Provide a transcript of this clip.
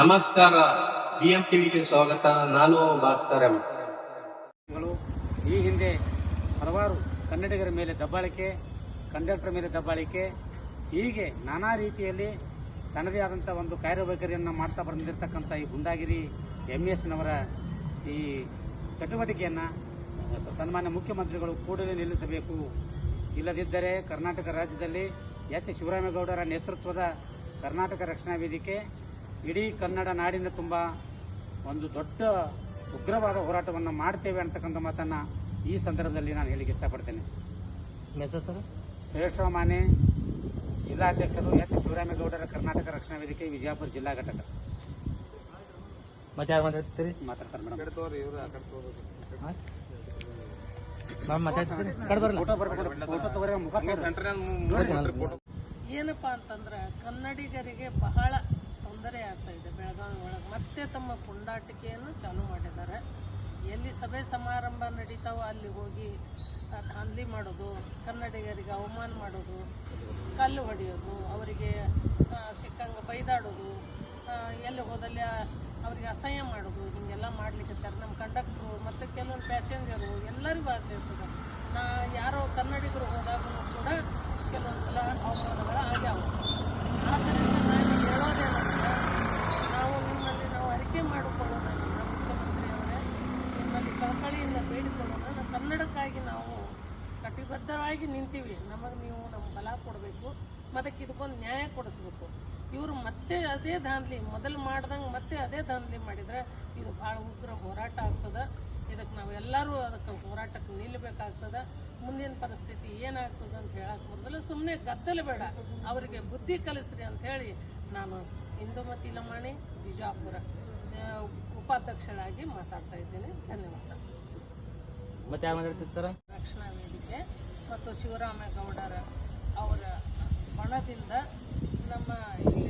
ನಮಸ್ಕಾರ. ಬಿಎಂ ಟಿವಿಗೆ ಸ್ವಾಗತ. ನಾನು ಭಾಸ್ಕರ್ ಈ ಹಿಂದೆ ಹಲವಾರು ಕನ್ನಡಿಗರ ಮೇಲೆ ದಬ್ಬಾಳಿಕೆ, ಕಂಡಕ್ಟರ್ ಮೇಲೆ ದಬ್ಬಾಳಿಕೆ, ಹೀಗೆ ನಾನಾ ರೀತಿಯಲ್ಲಿ ತನ್ನದೇ ಆದಂಥ ಒಂದು ಕಾರ್ಯವೈಖರಿಯನ್ನು ಮಾಡ್ತಾ ಬಂದಿರತಕ್ಕಂಥ ಈ ಗುಂಡಾಗಿರಿ ಎಂ ಎಸ್ನವರ ಈ ಚಟುವಟಿಕೆಯನ್ನು ಸನ್ಮಾನ್ಯ ಮುಖ್ಯಮಂತ್ರಿಗಳು ಕೂಡಲೇ ನಿಲ್ಲಿಸಬೇಕು. ಇಲ್ಲದಿದ್ದರೆ ಕರ್ನಾಟಕ ರಾಜ್ಯದಲ್ಲಿ ಎಚ್. ಶಿವರಾಮೇಗೌಡರ ನೇತೃತ್ವದ ಕರ್ನಾಟಕ ರಕ್ಷಣಾ ವೇದಿಕೆ ಇಡೀ ಕನ್ನಡ ನಾಡಿನ ತುಂಬ ಒಂದು ದೊಡ್ಡ ಉಗ್ರವಾದ ಹೋರಾಟವನ್ನು ಮಾಡ್ತೇವೆ ಅಂತಕ್ಕಂಥ ಮಾತನ್ನು ಈ ಸಂದರ್ಭದಲ್ಲಿ ನಾನು ಹೇಳಿಕ್ಕೆ ಇಷ್ಟಪಡ್ತೇನೆ. ಸರ್? ಶ್ರೇಷ್ಠ ಮಾನೆ ಜಿಲ್ಲಾಧ್ಯಕ್ಷರು ಎಚ್ ಶಿವರಾಮೇಗೌಡರ ಕರ್ನಾಟಕ ರಕ್ಷಣಾ ವೇದಿಕೆ ವಿಜಯಪುರ ಜಿಲ್ಲಾ ಘಟಕ. ಮತ್ತೆ ಯಾರು ಮಾತಾಡ್ತೀರಿ ಮೇಡಮ್. ಏನಪ್ಪಾ ಅಂತಂದ್ರೆ ಕನ್ನಡಿಗರಿಗೆ ಬಹಳ ಮತ್ತೆ ತಮ್ಮ ಪುಂಡಾಟಿಕೆಯನ್ನು ಚಾಲೂ ಮಾಡಿದ್ದಾರೆ. ಎಲ್ಲಿ ಸಭೆ ಸಮಾರಂಭ ನಡೀತಾವೋ ಅಲ್ಲಿ ಹೋಗಿ ಧಾಂಧಲಿ ಮಾಡೋದು, ಕನ್ನಡಿಗರಿಗೆ ಅವಮಾನ ಮಾಡೋದು, ಕಲ್ಲು ಹೊಡೆಯೋದು, ಅವರಿಗೆ ಸಿಕ್ಕಂಗೆ ಬೈದಾಡೋದು ಎಲ್ಲಿ ಹೋದಲ್ಲಿ ಅವರಿಗೆ ಅಸಹ್ಯ ಮಾಡೋದು, ಹಿಂಗೆಲ್ಲ ಮಾಡ್ಲಿಕ್ಕೆ ನಮ್ಮ ಕಂಡಕ್ಟ್ರು ಮತ್ತು ಕೆಲವೊಂದು ಪ್ಯಾಸೆಂಜರು ಎಲ್ಲರಿಗೂ ಆಗ್ತಿರ್ತದೆ ನಾ ಯಾರೋ ಕನ್ನಡಿಗರು ಹೋದಾಗೂ ಕೂಡ ಕೆಲವೊಂದು ಸಲ ಕಳಕಳಿಯಿಂದ ಬೇಡಿಕೊಳ್ಳೋಣ. ನಮ್ಮ ಕನ್ನಡಕ್ಕಾಗಿ ನಾವು ಕಟಿಬದ್ಧವಾಗಿ ನಿಂತೀವಿ. ನಮಗೆ ನೀವು ನಮ್ಮ ಬಲ ಕೊಡಬೇಕು ಅದಕ್ಕೆ ಇದಕ್ಕೊಂದು ನ್ಯಾಯ ಕೊಡಿಸ್ಬೇಕು. ಇವರು ಮತ್ತೆ ಅದೇ ದಾಂಧಲಿ ಮೊದಲು ಮಾಡ್ದಂಗೆ ಮತ್ತೆ ಅದೇ ದಾಂಧಲಿ ಮಾಡಿದರೆ ಇದು ಭಾಳ ಉಗ್ರ ಹೋರಾಟ ಆಗ್ತದೆ. ಇದಕ್ಕೆ ನಾವೆಲ್ಲರೂ ಅದಕ್ಕೆ ಹೋರಾಟಕ್ಕೆ ನಿಲ್ಲಬೇಕಾಗ್ತದೆ ಮುಂದಿನ ಪರಿಸ್ಥಿತಿ ಏನಾಗ್ತದೆ ಅಂತ ಹೇಳಕ್ಕೆ ಮೊದಲು ಸುಮ್ಮನೆ ಗದ್ದಲು ಬೇಡ. ಅವರಿಗೆ ಬುದ್ಧಿ ಕಲಿಸ್ರಿ ಅಂತ ಹೇಳಿ ನಾನು ಇಂದುಮತಿ ಲಮಾಣಿ ಬಿಜಾಪುರ ಉಪಾಧ್ಯಕ್ಷಳಾಗಿ ಮಾತಾಡ್ತಾ ಇದ್ದೇನೆ. ಧನ್ಯವಾದ. ಮತ್ತೆ ಯಾರು ಮಾತಾಡ್ತಿರ್ತಾರ ರಕ್ಷಣಾ ವೇದಿಕೆ ಮತ್ತು ಶಿವರಾಮೇಗೌಡರ ಅವರ ಬಣದಿಂದ ನಮ್ಮ ಇಲ್ಲಿ